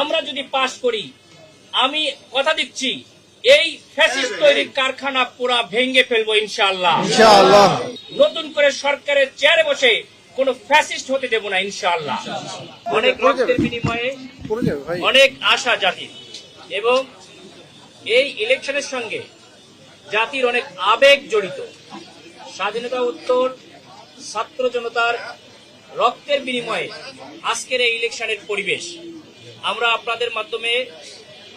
আমরা যদি পাশ করি আমি কথা দিচ্ছি এই ফ্যাসিস্ট তৈরির কারখানা পুরা ভেঙে ফেলব ইনশাআল্লাহ। ইনশাআল্লাহ। নতুন করে সরকারের চেয়ারে বসে কোন ফ্যাসিস্ট হতে দেব না ইনশাআল্লাহ। অনেক রক্তের বিনিময়ে অনেক আশা জাতির। এবং এই ইলেকশনের সঙ্গে জাতির অনেক আবেগ জড়িত। স্বাধীনতা উত্তর ছাত্র জনতার রক্তের বিনিময়ে আজকের এই ইলেকশনের পরিবেশ। আমরা আপনাদের মাধ্যমে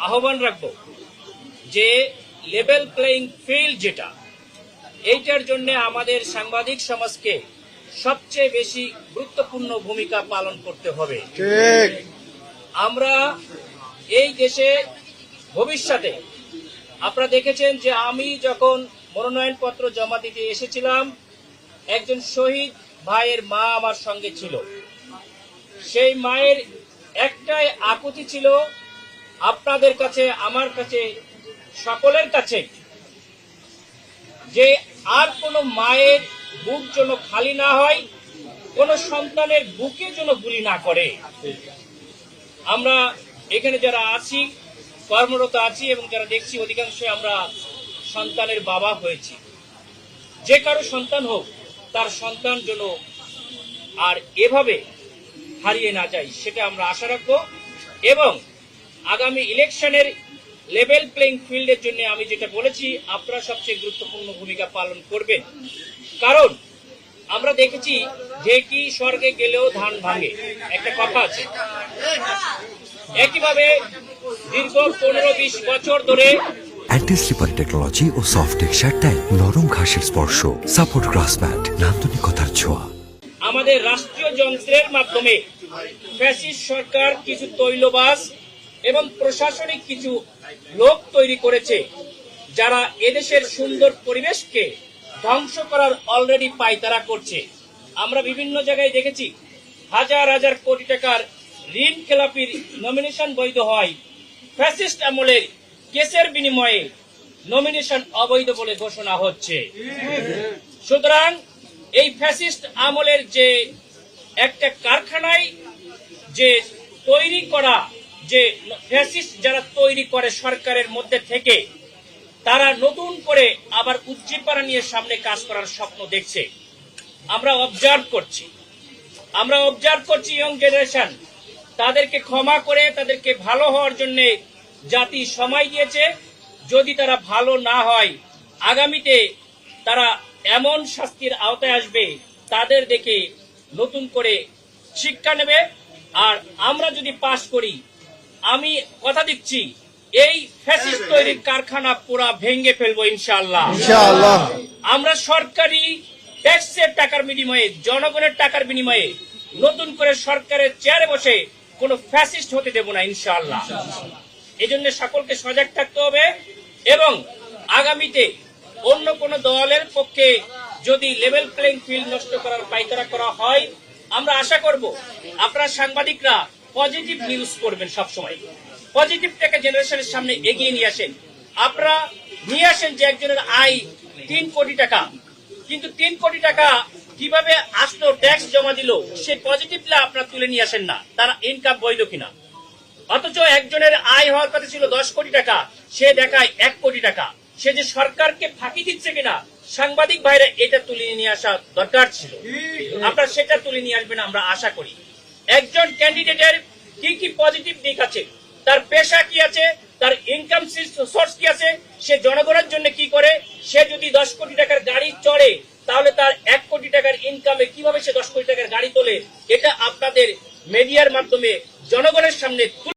আহ্বান রাখব যে লেভেল প্লেইং ফিল্ড যেটা এইটার জন্য আমাদের সাংবাদিক সমাজকে সবচেয়ে বেশি গুরুত্বপূর্ণ ভূমিকা পালন করতে হবে। আমরা এই দেশে ভবিষ্যতে আপনারা দেখেছেন যে আমি যখন মনোনয়নপত্র জমা দিতে এসেছিলাম একজন শহীদ ভাইয়ের মা আমার সঙ্গে ছিল। সেই মায়ের একটাই আকুতি ছিল আপনাদের কাছে, আমার কাছে, সকলের কাছে, যে আর কোনো মায়ের বুক যেন খালি না হয়, কোনো সন্তানের বুকে যেন গুলি না করে। আমরা এখানে যারা আছি, কর্মরত আছি এবং যারা দেখছি অধিকাংশ আমরা সন্তানের বাবা হয়েছি। যে কারও সন্তান হোক, তার সন্তান যেন আর এভাবে হারিয়ে না যায় সেটা আমরা আশা রাখব। এবং আগামী ইলেকশনের লেভেল প্লেইং ফিল্ডের জন্য আমি যেটা বলেছি আপনারা সবচেয়ে গুরুত্বপূর্ণ ভূমিকা পালন করবেন। কারণ আমরা দেখেছি ঢেকি স্বর্গে গেলেও ধান ভাঙে। একটা কথা আছে। একইভাবে দীর্ঘ পনেরো বিশ বছর ধরে টেকনোলজি ও সফট টেক্সচার নরম ঘাসের স্পর্শ। সাপোর্ট গ্রাস ম্যাট নান্দনিকতার ছোঁয়া। আমাদের রাষ্ট্রীয় যন্ত্রের মাধ্যমে ফ্যাসিস্ট সরকার কিছু তৈলবাস এবং প্রশাসনিক কিছু লোক তৈরি করেছে, যারা এদেশের সুন্দর পরিবেশকে ধ্বংস করার অলরেডি পায়তারা করছে। আমরা বিভিন্ন জায়গায় দেখেছি, হাজার হাজার কোটি টাকার ঋণ খেলাপির নমিনেশন বৈধ হয়। ফ্যাসিস্ট আমলের কেসের বিনিময়ে নমিনেশন অবৈধ বলে ঘোষণা হচ্ছে। সুতরাং এই ফ্যাসিস্ট আমলের যে একটা কারখানায় যে তৈরি করা, যে ফ্যাসিস্ট যারা তৈরি করে সরকারের মধ্যে থেকে, তারা নতুন করে আবার উজ্জীবনা নিয়ে সামনে কাজ করার স্বপ্ন দেখছে। আমরা অবজার্ভ করছি। আমরা অবজার্ভ করছি ইয়ং জেনারেশন তাদেরকে ক্ষমা করে, তাদেরকে ভালো হওয়ার জন্য জাতি সময় দিয়েছে। যদি তারা ভালো না হয়, আগামীতে তারা এমন শাস্তির আওতায় আসবে, তাদের দেখে নতুন করে শিক্ষা নেবে। আর আমরা যদি পাশ করি আমি কথা দিচ্ছি এই ফ্যাসিস্ট তৈরির কারখানা পুরা ভেঙে ফেলব ইনশাআল্লাহ। ইনশাআল্লাহ। আমরা সরকারি ট্যাক্সের টাকার বিনিময়ে জনগণের টাকার বিনিময়ে নতুন করে সরকারের চেয়ারে বসে কোন ফ্যাসিস্ট হতে দেব না ইনশাল্লাহ এই জন্য সকলকে সজাগ থাকতে হবে এবং আগামীতে অন্য কোন দলের পক্ষে যদি লেভেল প্লেইং ফিল্ড নষ্ট করার পাইতারা করা হয় আমরা আশা করব আপনারা সাংবাদিকরা পজিটিভ নিউজ করবেন সবসময়। পজিটিভটাকে জেনারেশনের সামনে এগিয়ে নিয়ে আসেন। আপনারা নিয়ে আসেন যে একজনের আয় তিন কোটি টাকা। কিন্তু তিন কোটি টাকা কীভাবে আসলো ট্যাক্স জমা দিল, সে পজিটিভটা আপনারা তুলে নিয়ে আসেন না। তারা ইনকাম বৈধ কিনা। অথচ একজনের আয় হওয়ার কথা ছিল দশ কোটি টাকা, সে দেখায় এক কোটি টাকা। সে যে সরকারকে ফাঁকি দিচ্ছে কিনা সাংবাদিক ভাইরা এটা তুলে নিয়ে আসা দরকার ছিল। আপনারা সেটা তুলে নিয়ে আসবেন আমরা আশা করি। একজন ক্যান্ডিডেটের কি কি পজিটিভ দিক আছে তার পেশা কি আছে তার ইনকাম সোর্স কি আছে সে জনগণের জন্য কি করে সে যদি দশ কোটি টাকার গাড়ি চড়ে তাহলে তার এক কোটি টাকার ইনকামে কীভাবে সে দশ কোটি টাকার গাড়ি তোলে এটা আপনাদের মিডিয়ার মাধ্যমে জনগণের সামনে